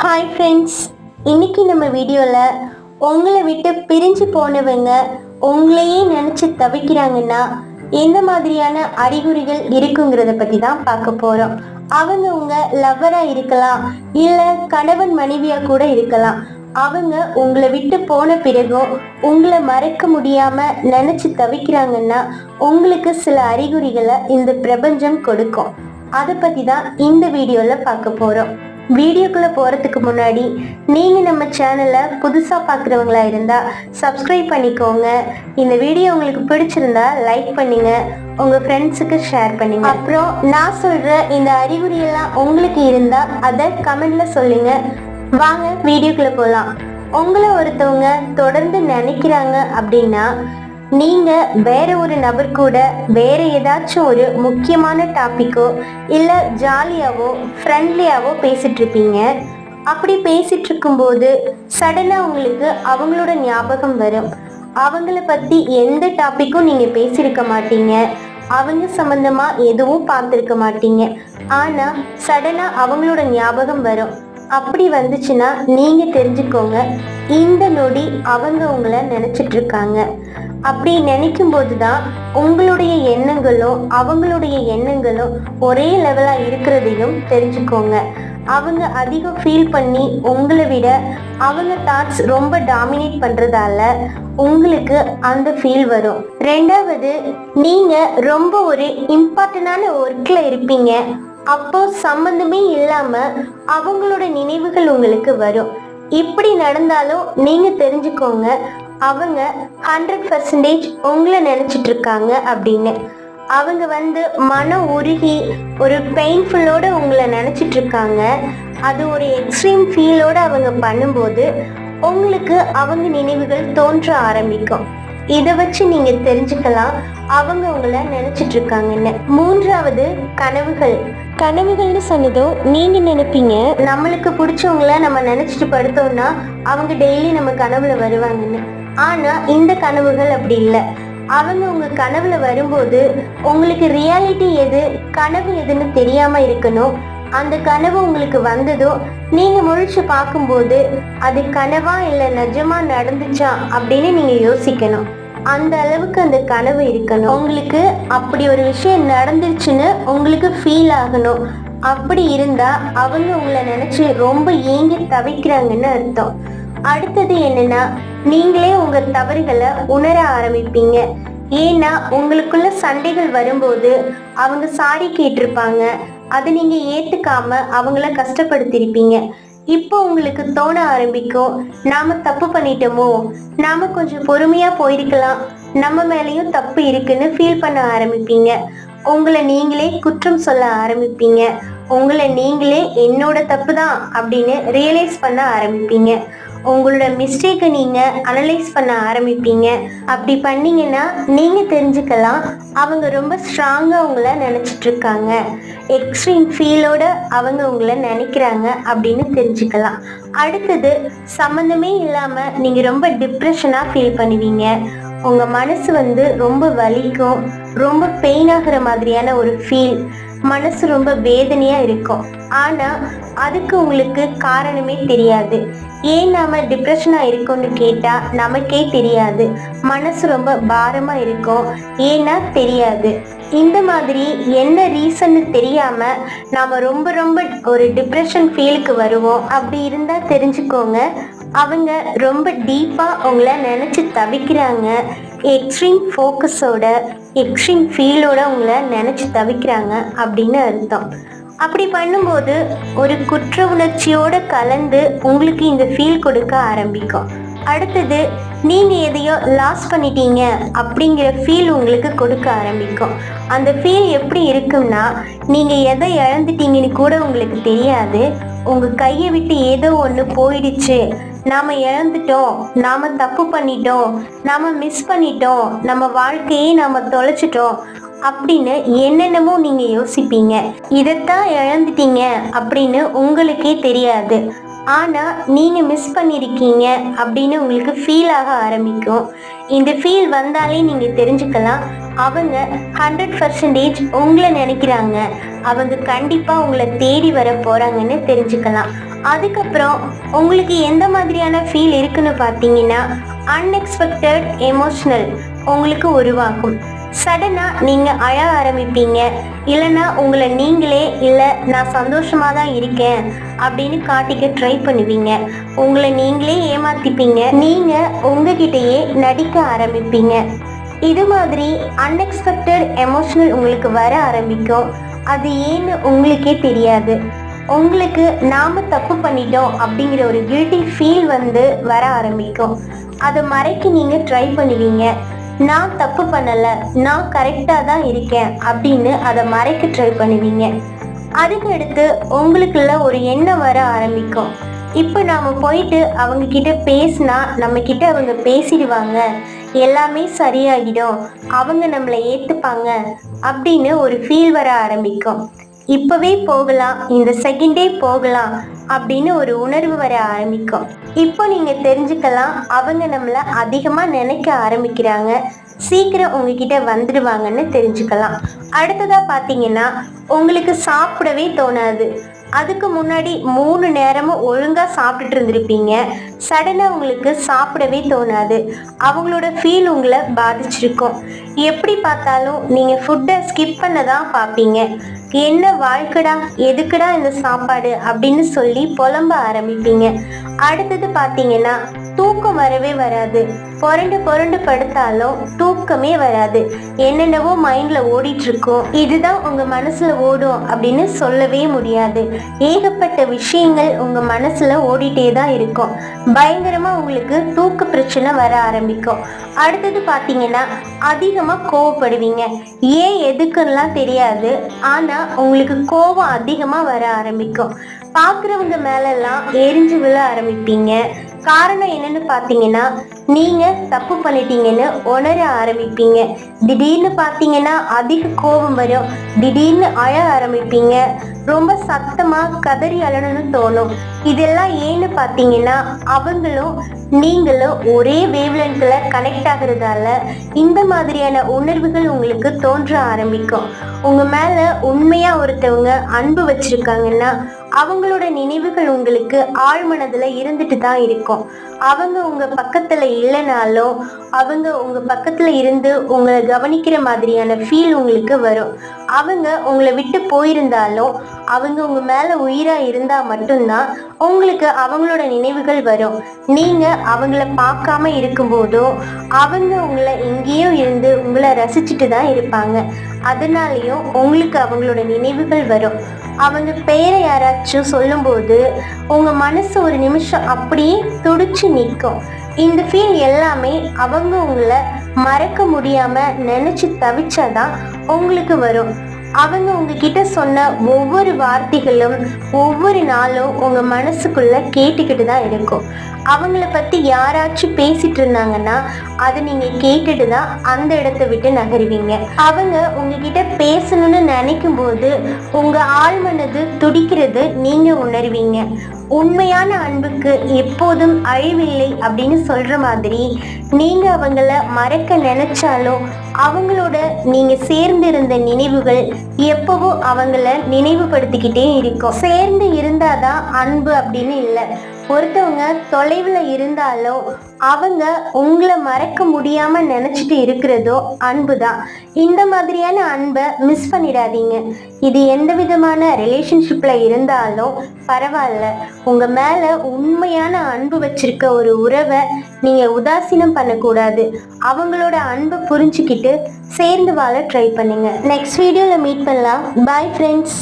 Hi friends இன்னைக்கு நம்ம வீடியோவில் உங்களை விட்டு பிரிஞ்சு போனவங்க உங்களையே நினச்சி தவிக்கிறாங்கன்னா எந்த மாதிரியான அறிகுறிகள் இருக்குங்கிறத பற்றி தான் பார்க்க போகிறோம் அவங்க உங்க லவ்வராக இருக்கலாம் இல்லை கணவன் மனைவியாக கூட இருக்கலாம். அவங்க உங்களை விட்டு போன பிறகும் உங்களை மறக்க முடியாமல் நினச்சி தவிக்கிறாங்கன்னா உங்களுக்கு சில அறிகுறிகளை இந்த பிரபஞ்சம் கொடுக்கும். அதை பற்றி தான் இந்த வீடியோவில் பார்க்க போகிறோம் வீடியோக்குள்ளே போகிறதுக்கு முன்னாடி நீங்கள் நம்ம சேனலை புதுசாக பார்க்குறவங்களா இருந்தால் சப்ஸ்கிரைப் பண்ணிக்கோங்க. இந்த வீடியோ உங்களுக்கு பிடிச்சிருந்தா லைக் பண்ணுங்கள் உங்கள் ஃப்ரெண்ட்ஸுக்கு ஷேர் பண்ணுங்க. அப்புறம் நான் சொல்கிற இந்த அறிகுறியெல்லாம் உங்களுக்கு இருந்தால் அதை கமெண்டில் சொல்லுங்கள் வாங்க வீடியோக்குள்ளே போகலாம் உங்களை ஒருத்தவங்க தொடர்ந்து நினைக்கிறாங்க அப்படின்னா நீங்க வேற ஒரு நபர் கூட வேற ஏதாச்சும் ஒரு முக்கியமான டாப்பிக்கோ இல்லை ஜாலியாவோ ஃப்ரெண்ட்லியாவோ பேசிட்டு இருப்பீங்க அப்படி பேசிட்டு இருக்கும்போது சடனாக உங்களுக்கு அவங்களோட ஞாபகம் வரும். அவங்கள பத்தி எந்த டாப்பிக்கும் நீங்க பேசியிருக்க மாட்டீங்க. அவங்க சம்பந்தமா எதுவும் பார்த்துருக்க மாட்டீங்க. ஆனா சடனா அவங்களோட ஞாபகம் வரும். அப்படி வந்துச்சுன்னா நீங்க தெரிஞ்சுக்கோங்க. இந்த நொடி அவங்க உங்களை நினைச்சிட்டு இருக்காங்க அப்படி நினைக்கும் போது தான் உங்களுடைய எண்ணங்களும் அவங்களுடைய எண்ணங்களும் ஒரே லெவலாக இருக்கிறதையும் தெரிஞ்சுக்கோங்க. அவங்க அதிகம் ஃபீல் பண்ணி உங்களை விட அவங்க தாட்ஸ் ரொம்ப டாமினேட் பண்றதால உங்களுக்கு அந்த ஃபீல் வரும். ரெண்டாவது நீங்க ரொம்ப ஒரு இம்பார்ட்டண்டான ஒர்க்கில் இருப்பீங்க. அப்போ சம்பந்தமே இல்லாம அவங்களோட நினைவுகள் உங்களுக்கு வரும். இப்படி நடந்தாலும் நீங்க தெரிஞ்சுக்கோங்க. அவங்க ஹண்ட்ரட் பர்சன்டேஜ் உங்களை நினைச்சிட்டு இருக்காங்க அப்படின்னு. அவங்க வந்து மன உருகி ஒரு பெயின்ஃபுல்லோட உங்களை நினைச்சிட்டு இருக்காங்க. அது ஒரு எக்ஸ்ட்ரீம் ஃபீலோட அவங்க பண்ணும்போது உங்களுக்கு அவங்க நினைவுகள் தோன்ற ஆரம்பிக்கும். இதை வச்சு நீங்க தெரிஞ்சுக்கலாம். அவங்க உங்களை நினைச்சிட்டு இருக்காங்கன்னு. மூன்றாவது கனவுகள். கனவுகள்னு சொன்னதோ நீங்க நினைப்பீங்க. நம்மளுக்கு பிடிச்சவங்கள நம்ம நினைச்சிட்டு படுத்தோம்னா அவங்க டெய்லி நம்ம கனவுல வருவாங்கன்னு. ஆனா இந்த கனவுகள் அப்படி இல்லை. அவங்க உங்க கனவுல வரும்போது உங்களுக்கு ரியாலிட்டி எது கனவு எதுன்னு தெரியாம இருக்கணும். அந்த கனவு உங்களுக்கு வந்ததோ நீங்க முழிச்சு பார்க்கும்போது அது கனவா இல்ல நிஜமா நடந்துச்சா அப்படின்னு நீங்க யோசிக்கணும். அந்த அளவுக்கு அந்த கனவு இருக்கணும். உங்களுக்கு அப்படி ஒரு விஷயம் நடந்துருச்சுன்னு உங்களுக்கு ஃபீல் ஆகணும். அப்படி இருந்தா அவங்க உங்களை நினைச்சு ரொம்ப ஏங்கி தவிக்கிறாங்கன்னு அர்த்தம். அடுத்தது என்னன்னா நீங்களே உங்க தவறுகளை உணர ஆரம்பிப்பீங்க. ஏன்னா உங்களுக்குள்ள சண்டைகள் வரும்போது அவங்க சாரி கேட்டிருப்பாங்க. அதை நீங்கள் ஏற்றுக்காம அவங்கள கஷ்டப்படுத்திருப்பீங்க. இப்போ உங்களுக்கு தோண ஆரம்பிக்கும். நாம தப்பு பண்ணிட்டோமோ? நாம கொஞ்சம் பொறுமையா போயிருக்கலாம். நம்ம மேலேயும் தப்பு இருக்குன்னு ஃபீல் பண்ண ஆரம்பிப்பீங்க. உங்களை நீங்களே குற்றம் சொல்ல ஆரம்பிப்பீங்க. உங்களை நீங்களே என்னோட தப்பு தான் அப்படின்னு ரியலைஸ் பண்ண ஆரம்பிப்பீங்க. உங்களோட மிஸ்டேக்கை நீங்கள் அனலைஸ் பண்ண ஆரம்பிப்பீங்க. அப்படி பண்ணீங்கன்னா நீங்கள் தெரிஞ்சுக்கலாம். அவங்க ரொம்ப ஸ்ட்ராங்காக உங்களை நினச்சிட்டு இருக்காங்க. எக்ஸ்ட்ரீம் ஃபீலோட அவங்க உங்களை நினைக்கிறாங்க அப்படின்னு தெரிஞ்சுக்கலாம். அடுத்தது சம்மந்தமே இல்லாமல் நீங்கள் ரொம்ப டிப்ரெஷனாக ஃபீல் பண்ணுவீங்க. உங்கள் மனசு வந்து ரொம்ப வலிக்கும். ரொம்ப பெயின் ஆகிற மாதிரியான ஒரு ஃபீல் மனசு ரொம்ப வேதனையா இருக்கும். ஆனா அதுக்கு உங்களுக்கு காரணமே தெரியாது. ஏன் நாம டிப்ரெஷனா இருக்கோம்னு கேட்டா நமக்கே தெரியாது. மனசு ரொம்ப பாரமா இருக்கும். ஏன்னா தெரியாது. இந்த மாதிரி என்ன ரீசன்னு தெரியாம நாம ரொம்ப ரொம்ப ஒரு டிப்ரெஷன் ஃபீலுக்கு வருவோம். அப்படி இருந்தா தெரிஞ்சுக்கோங்க. அவங்க ரொம்ப டீப்பா உங்களை நினைச்சு தவிக்கிறாங்க. எக்ஸ்ட்ரீம் ஃபோக்கஸோட எக்ஸ்ட்ரீம் ஃபீலோட உங்களை நினச்சி தவிக்கிறாங்க அப்படின்னு அர்த்தம். அப்படி பண்ணும்போது ஒரு குற்ற உணர்ச்சியோட கலந்து உங்களுக்கு இந்த ஃபீல் கொடுக்க ஆரம்பிக்கும். அடுத்தது நீங்கள் எதையோ லாஸ் பண்ணிட்டீங்க அப்படிங்கிற ஃபீல் உங்களுக்கு கொடுக்க ஆரம்பிக்கும். அந்த ஃபீல் எப்படி இருக்கும்னா நீங்கள் எதை இழந்துட்டீங்கன்னு கூட உங்களுக்கு தெரியாது. உங்கள் கையை விட்டு ஏதோ ஒன்று போயிடுச்சு. நாம் இழந்துட்டோம். நாம் தப்பு பண்ணிட்டோம். நாம மிஸ் பண்ணிட்டோம். நம்ம வாழ்க்கையே நாம் தொலைச்சிட்டோம். அப்படின்னு என்னென்னமோ நீங்கள் யோசிப்பீங்க. இதைத்தான் இழந்துட்டீங்க அப்படின்னு உங்களுக்கே தெரியாது. ஆனால் நீங்கள் மிஸ் பண்ணியிருக்கீங்க அப்படின்னு உங்களுக்கு ஃபீல் ஆக ஆரம்பிக்கும். இந்த ஃபீல் வந்தாலே நீங்கள் தெரிஞ்சுக்கலாம். அவங்க ஹண்ட்ரட் பர்சன்டேஜ் உங்களை நினைக்கிறாங்க. அவங்க கண்டிப்பாக உங்களை தேடி வர போகிறாங்கன்னு தெரிஞ்சுக்கலாம். அதுக்கப்புறம் உங்களுக்கு எந்த மாதிரியான ஃபீல் இருக்குன்னு பார்த்தீங்கன்னா அன்எக்ஸ்பெக்டட் எமோஷ்னல் உங்களுக்கு உருவாகும். சடனாக நீங்கள் அழ ஆரம்பிப்பீங்க. இல்லைன்னா உங்களை நீங்களே இல்லை நான் சந்தோஷமாக தான் இருக்கேன் அப்படின்னு காட்டிக்க ட்ரை பண்ணுவீங்க. உங்களை நீங்களே ஏமாத்திப்பீங்க. நீங்கள் உங்ககிட்டயே நடிக்க ஆரம்பிப்பீங்க. இது மாதிரி அன்எக்ஸ்பெக்டட் எமோஷனல் உங்களுக்கு வர ஆரம்பிக்கும். அது ஏன்னு உங்களுக்கே தெரியாது. உங்களுக்கு நாம தப்பு பண்ணிட்டோம் அப்படிங்கிற ஒரு கில்ட்டி ஃபீல் வந்து வர ஆரம்பிக்கும். அதை மறைக்க நீங்க ட்ரை பண்ணுவீங்க. நான் தப்பு பண்ணல நான் கரெக்டாக தான் இருக்கேன் அப்படின்னு அதை மறைக்க ட்ரை பண்ணுவீங்க. அதுக்கு அடுத்து உங்களுக்குள்ள ஒரு எண்ணம் வர ஆரம்பிக்கும். இப்போ நாம போயிட்டு அவங்க கிட்ட பேசினா நம்ம கிட்ட அவங்க பேசிடுவாங்க. எல்லாமே சரியாகிடும் அவங்க நம்மளை ஏத்துப்பாங்க அப்படின்னு ஒரு ஃபீல் வர ஆரம்பிக்கும். இப்பவே போகலாம் இந்த செகண்டே போகலாம் அப்படின்னு ஒரு உணர்வு வர ஆரம்பிக்கும். இப்போ நீங்க தெரிஞ்சுக்கலாம் அவங்க நம்மள அதிகமா நினைக்க ஆரம்பிக்கிறாங்க. சீக்கிரம் உங்ககிட்ட வந்துடுவாங்கன்னு தெரிஞ்சுக்கலாம். அடுத்ததா பார்த்தீங்கன்னா உங்களுக்கு சாப்பிடவே தோணாது. அதுக்கு முன்னாடி மூணு நேரமும் ஒழுங்காக சாப்பிட்டுட்டு இருந்திருப்பீங்க. சடனாக உங்களுக்கு சாப்பிடவே தோணாது. அவங்களோட ஃபீல் உங்களை பாதிச்சிருக்கும். எப்படி பார்த்தாலும் நீங்கள் ஃபுட்டை ஸ்கிப் பண்ண தான் பார்ப்பீங்க. என்ன வாழ்க்கடா? எதுக்குடா இந்த சாப்பாடு? அப்படின்னு சொல்லி புலம்ப ஆரம்பிப்பீங்க. அடுத்தது பார்த்தீங்கன்னா தூக்கம் வரவே வராது. புரண்டு புரண்டு படுத்தாலும் தூக்கமே வராது. என்னென்னவோ மைண்டில் ஓடிட்டு இருக்கும் இதுதான் உங்கள் மனசில் ஓடும் அப்படின்னு சொல்லவே முடியாது. ஏகப்பட்ட விஷயங்கள் உங்கள் மனசில் ஓடிட்டே தான் இருக்கும். பயங்கரமாக உங்களுக்கு தூக்க பிரச்சனை வர ஆரம்பிக்கும். அடுத்தது பார்த்தீங்கன்னா அதிகமாக கோவப்படுவீங்க. ஏன் எதுக்குன்னெலாம் தெரியாது. ஆனால் உங்களுக்கு கோபம் அதிகமாக வர ஆரம்பிக்கும். பார்க்குறவங்க மேலெல்லாம் எரிஞ்சு விழ ஆரம்பிப்பீங்க. காரணம் என்னன்னு பார்த்தீங்கன்னா நீங்க தப்பு பண்ணிட்டீங்கன்னு உணர ஆரம்பிப்பீங்க. திடீர்னு பார்த்தீங்கன்னா அதிக கோபம் வரும். திடீர்னு அழ ஆரம்பிப்பீங்க. ரொம்ப சத்தமா கதறி அழணும்னு தோணும். இதெல்லாம் ஏன்னு பார்த்தீங்கன்னா அவங்களும் நீங்களும் ஒரே வேவ்லென்த்ல கனெக்ட் ஆகுறதால இந்த மாதிரியான உணர்வுகள் உங்களுக்கு தோன்ற ஆரம்பிக்கும். உங்க மேல உண்மையா ஒருத்தவங்க அன்பு வச்சிருக்காங்கன்னா அவங்களோட நினைவுகள் உங்களுக்கு ஆழ்மனதுல இருந்துட்டு தான் இருக்கும். அவங்க உங்க பக்கத்துல இல்லைனாலும் அவங்க உங்க பக்கத்துல இருந்து உங்களை கவனிக்கிற மாதிரியான ஃபீல் உங்களுக்கு வரும். அவங்க உங்களை விட்டு போயிருந்தாலும் அவங்க உங்க மேல உயிரா இருந்தா மட்டும்தான் உங்களுக்கு அவங்களோட நினைவுகள் வரும். நீங்க அவங்கள பார்க்காம இருக்கும்போதோ அவங்க உங்களை எங்கேயோ இருந்து உங்களை ரசிச்சுட்டு தான் இருப்பாங்க. அதனாலேயும் உங்களுக்கு அவங்களோட நினைவுகள் வரும். அவங்க பெயரை யாராச்சும் சொல்லும்போது உங்கள் மனசு ஒரு நிமிஷம் அப்படியே துடிச்சு நிற்கும். இந்த ஃபீல் எல்லாமே அவங்க உங்களை மறக்க முடியாமல் நினச்சி தவிச்சாதான் உங்களுக்கு வரும். அவங்க உங்ககிட்ட சொன்ன ஒவ்வொரு வார்த்தைகளும் ஒவ்வொரு நாளும் உங்கள் மனசுக்குள்ளே கேட்டுக்கிட்டு தான் இருக்கும். அவங்கள பத்தி யாராச்சும் பேசிட்டு இருந்தாங்கன்னா அதை நீங்க கேட்டுட்டு தான் அந்த இடத்த விட்டு நகருவீங்க. அவங்க உங்ககிட்ட பேசணும்னு நினைக்கும் போது உங்க ஆழ்மனது துடிக்கிறது நீங்க உணர்வீங்க. உண்மையான அன்புக்கு எப்போதும் அழிவில்லை அப்படின்னு சொல்ற மாதிரி நீங்க அவங்கள மறக்க நினைச்சாலும் அவங்களோட நீங்க சேர்ந்து இருந்த நினைவுகள் எப்பவும் அவங்கள நினைவுபடுத்திக்கிட்டே இருக்கும். சேர்ந்து இருந்தாதான் அன்பு அப்படின்னு இல்லை. ஒருத்தவங்க தொலைவில் இருந்தாலும் அவங்க உங்களை மறக்க முடியாமல் நினச்சிட்டு இருக்கிறதோ அன்பு தான் இந்த மாதிரியான அன்பை மிஸ் பண்ணிடாதீங்க. இது எந்த விதமான ரிலேஷன்ஷிப்பில் இருந்தாலும் பரவாயில்ல. உங்கள் மேலே உண்மையான அன்பு வச்சிருக்க ஒரு உறவை நீங்கள் உதாசீனம் பண்ணக்கூடாது. அவங்களோட அன்பை புரிஞ்சுக்கிட்டு சேர்ந்து வாழ ட்ரை பண்ணுங்கள் நெக்ஸ்ட் வீடியோவில் மீட் பண்ணலாம். Bye friends